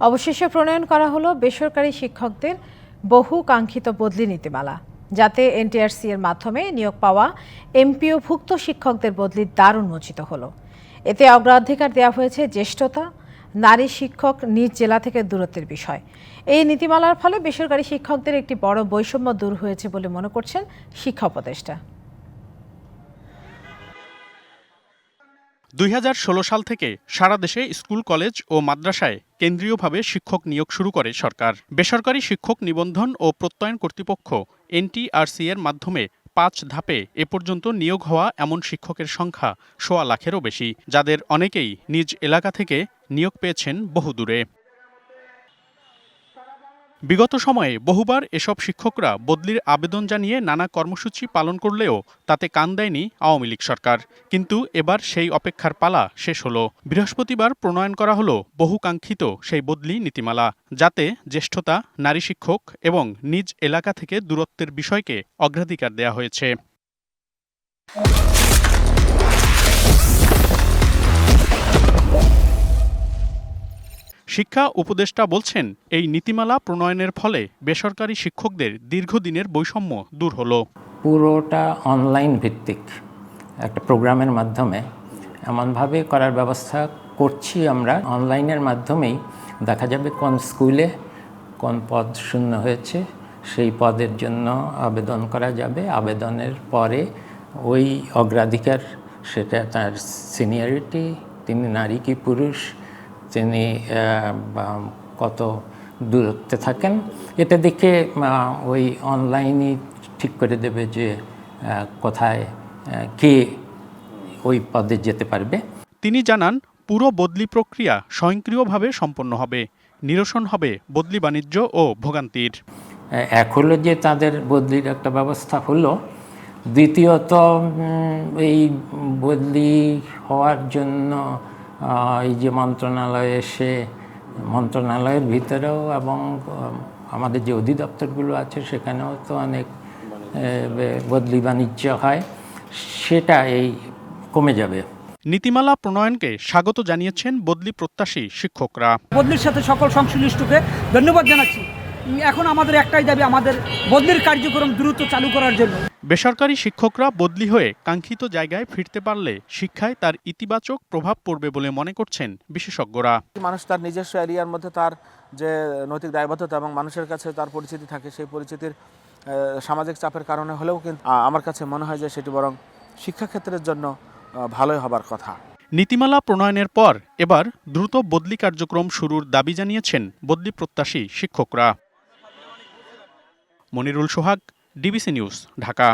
অবশেষে প্রণয়ন করা হলো বেসরকারি শিক্ষকদের বহু কাঙ্ক্ষিত বদলি নীতিমালা, যাতে এনটিআরসি এর মাধ্যমে নিয়োগ পাওয়া এমপিও ভুক্ত শিক্ষকদের বদলির দ্বার উন্মোচিত হলো। এতে অগ্রাধিকার দেওয়া হয়েছে জ্যেষ্ঠতা, নারী শিক্ষক নিজ জেলা থেকে দূরত্বের বিষয়। এই নীতিমালার ফলে বেসরকারি শিক্ষকদের একটি বড় বৈষম্য দূর হয়েছে বলে মনে করছেন শিক্ষা উপদেষ্টা। দুই হাজার ষোলো সাল থেকে সারা দেশে স্কুল, কলেজ ও মাদ্রাসায় কেন্দ্রীয়ভাবে শিক্ষক নিয়োগ শুরু করে সরকার। বেসরকারি শিক্ষক নিবন্ধন ও প্রত্যয়ন কর্তৃপক্ষ এনটিআরসি এর মাধ্যমে পাঁচ ধাপে এ পর্যন্ত নিয়োগ হওয়া এমন শিক্ষকের সংখ্যা সোয়া লাখেরও বেশি, যাদের অনেকেই নিজ এলাকা থেকে নিয়োগ পেয়েছেন বহুদূরে। বিগত সময়ে বহুবার এসব শিক্ষকরা বদলির আবেদন জানিয়ে নানা কর্মসূচি পালন করলেও তাতে কান দেয়নি আওয়ামী লীগ সরকার। কিন্তু এবার সেই অপেক্ষার পালা শেষ হলো। বৃহস্পতিবার প্রণয়ন করা হলো বহুকাঙ্ক্ষিত সেই বদলি নীতিমালা, যাতে জ্যেষ্ঠতা, নারী শিক্ষক এবং নিজ এলাকা থেকে দূরত্বের বিষয়কে অগ্রাধিকার দেওয়া হয়েছে। শিক্ষা উপদেষ্টা বলছেন, এই নীতিমালা প্রণয়নের ফলে বেসরকারি শিক্ষকদের দীর্ঘদিনের বৈষম্য দূর হলো। পুরোটা অনলাইন ভিত্তিক একটা প্রোগ্রামের মাধ্যমে এমনভাবে করার ব্যবস্থা করছি আমরা। অনলাইনের মাধ্যমেই দেখা যাবে কোন স্কুলে কোন পদ শূন্য হয়েছে, সেই পদের জন্য আবেদন করা যাবে। আবেদনের পরে ওই অগ্রাধিকার, সেটা তার সিনিয়রিটি তিনি নারী কি পুরুষ তিনি কত দূরত্বে থাকেন এটা দেখে ওই অনলাইনই ঠিক করে দেবে যে কোথায় কে ওই পদে যেতে পারবে। তিনি জানান পুরো বদলি প্রক্রিয়া স্বয়ংক্রিয়ভাবে সম্পন্ন হবে নিরসন হবে বদলি বাণিজ্য ও ভোগান্তির। এক হলো যে তাদের বদলির একটা ব্যবস্থা হলো দ্বিতীয়ত এই বদলি হওয়ার জন্য এই যে মন্ত্রণালয়ে এসে মন্ত্রণালয়ের ভিতরেও এবং আমাদের যে অধিদপ্তরগুলো আছে সেখানেও তো অনেক বদলি বাণিজ্য হয় সেটা এই কমে যাবে। নীতিমালা প্রণয়নকে স্বাগত জানিয়েছেন বদলি প্রত্যাশী শিক্ষকরা। বদলির সাথে সকল সংশ্লিষ্টকে ধন্যবাদ জানাচ্ছি। এখন আমাদের একটাই দাবি আমাদের বদলির কার্যক্রম দ্রুত চালু করার জন্য। বেসরকারি শিক্ষকরা বদলি হয়ে কাঙ্ক্ষিত জায়গায় ফিরতে পারলে শিক্ষায় তার ইতিবাচক প্রভাব পড়বে বলে মনে করছেন বিশেষজ্ঞরা। মানুষ তার নিজস্ব এরিয়ার মধ্যে তার যে নৈতিক দায়বদ্ধতা এবং মানুষের কাছে তার পরিচিতি থাকে সেই পরিচিতির সামাজিক চাপের কারণে হলেও কিন্তু আমার কাছে মনে হয় যে সেটি বরং শিক্ষাক্ষেত্রের জন্য ভালোই হবার কথা। নীতিমালা প্রণয়নের পর এবার দ্রুত বদলি কার্যক্রম শুরুর দাবি জানিয়েছেন বদলি প্রত্যাশী শিক্ষকরা। Monirul Sohag DBC news Dhaka.